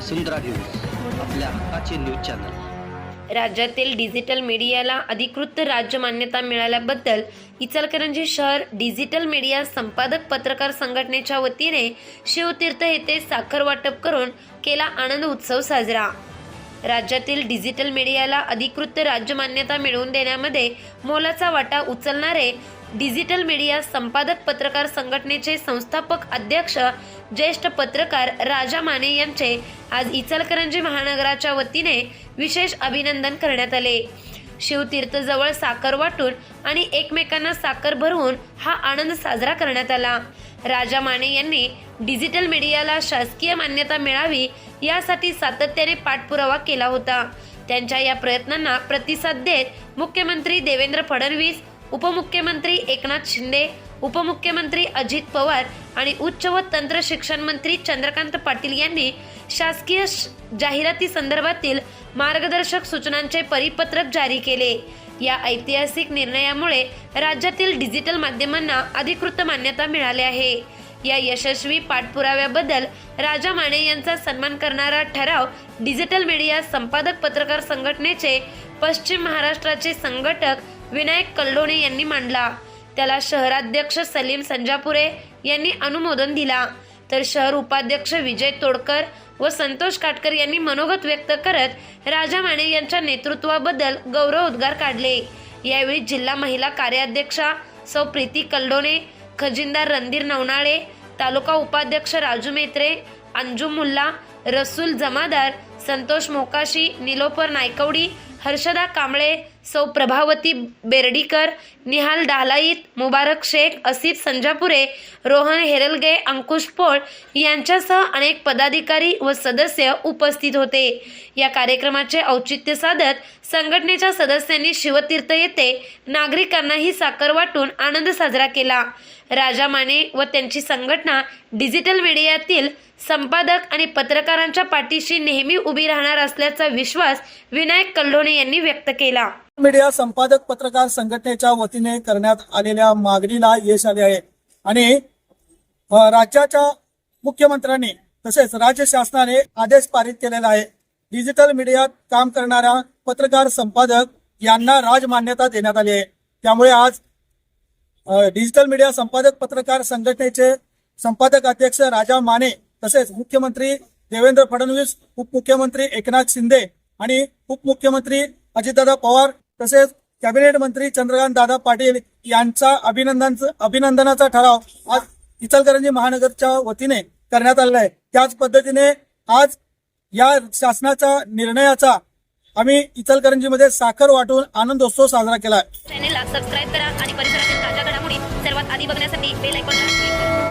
वसुंधरा news आपल्या हक्काचे news channel. राज्यातील डिजिटल मीडियाला अधिकृत राज्य मान्यता मिळाल्याबद्दल इचलकरंजी शहर डिजिटल मीडिया संपादक पत्रकार संघटनेच्या वतीने शिवतीर्थ येथे साखर वाटप करून केला आनंद उत्सव साजरा. राज्यातील डिजिटल मीडियाला अधिकृत राज्य मान्यता मिळवून देण्यामध्ये मोलाचा वाटा उचलणारे डिजिटल मीडिया संपादक पत्रकार संघटनेचे संस्थापक अध्यक्ष ज्येष्ठ पत्रकार राजा माने यांचे आज इचलकरंजी महानगराच्या वतीने विशेष अभिनंदन करण्यात आले. शिवतीर्थजवळ साखर वाटून आणि एकमेकांना साखर भरवून हा आनंद साजरा करण्यात आला. राजा माने यांनी डिजिटल मीडियाला शासकीय मान्यता मिळावी यासाठी सातत्याने पाठपुरावा केला होता. त्यांच्या या प्रयत्नांना प्रतिसाद देत मुख्यमंत्री देवेंद्र फडणवीस उपमुख्यमंत्री एकनाथ शिंदे उपमुख्यमंत्री अजित पवार आणि उच्च व तंत्र शिक्षण मंत्री चंद्रकांत पाटील यांनी शासकीय श- जाहिराती संदर्भातील मार्गदर्शक सूचनांचे परिपत्रक जारी केले. या ऐतिहासिक निर्णयामुळे राज्यातील डिजिटल माध्यमांना अधिकृत मान्यता मिळाली आहे. या यशस्वी पाठपुराव्याबद्दल राजा माने यांचा सन्मान करणारा ठराव डिजिटल मीडिया संपादक पत्रकार संघटनेचे पश्चिम महाराष्ट्राचे संघटक विनायक कल्लोणे यांनी मांडला. त्याला शहराध्यक्ष सलीम संजापुरे यांनी अनुमोदन दिला. तर शहर उपाध्यक्ष विजय तोडकर व संतोष काटकर यांनी मनोगत व्यक्त करत राजा माने यांच्या नेतृत्वाबद्दल गौरव उद्गार काढले. यावेळी जिल्हा महिला कार्याध्यक्षा सौ प्रीती कल्डोने खजिनदार रणधीर नवनाळे तालुका उपाध्यक्ष राजू मेत्रे अंजू मुल्ला रसूल जमादार संतोष मोकाशी निलोफर नायकवडी हर्षदा कांबळे सौ प्रभावती बेर्डीकर निहाल दालाईत मुबारक शेख असिफ संजापुरे रोहन हेरलगे अंकुश पोळ यांच्यासह अनेक पदाधिकारी व सदस्य उपस्थित होते. या कार्यक्रमाचे औचित्य साधत संघटनेच्या सदस्यांनी शिवतीर्थ येथे नागरिकांनाही साखर वाटून आनंद साजरा केला. राजा माने व त्यांची संघटना डिजिटल मीडियातील संपादक आणि पत्रकारांच्या पाठीशी नेहमी उभी राहणार असल्याचा विश्वास विनायक कल्लोणे यांनी व्यक्त केला. मीडिया संपादक पत्रकार संघटनेच्या वतीने करण्यात आलेल्या मागणीला यश आले आहे. आणि राज्याच्या मुख्यमंत्र्यांनी तसेच राज्य शासनाने आदेश पारित केलेला आहे. डिजिटल मीडियात काम करणाऱ्या पत्रकार संपादक यांना राजमान्यता देण्यात आली आहे. त्यामुळे आज डिजिटल मीडिया संपादक पत्रकार संघटनेचे संपादक अध्यक्ष राजा माने तसेच मुख्यमंत्री देवेंद्र फडणवीस उपमुख्यमंत्री एकनाथ शिंदे आणि उपमुख्यमंत्री अजितदादा पवार तसेच कॅबिनेट मंत्री चंद्रकांत दादा पाटील यांचा अभिनंदन अभिनंदनाचा ठराव आज इचलकरंजी महानगरच्या वतीने करण्यात आलेला आहे. त्याच पद्धतीने आज या शासनाच्या निर्णयाचा आम्ही इचलकरंजीमध्ये साखर वाटून आनंदोत्सव साजरा केला चॅनेलला सबस्क्राईब करा आणि परिसरातील ताज्या घडामोडी सर्वात आधी बघण्यासाठी बेल ऐकून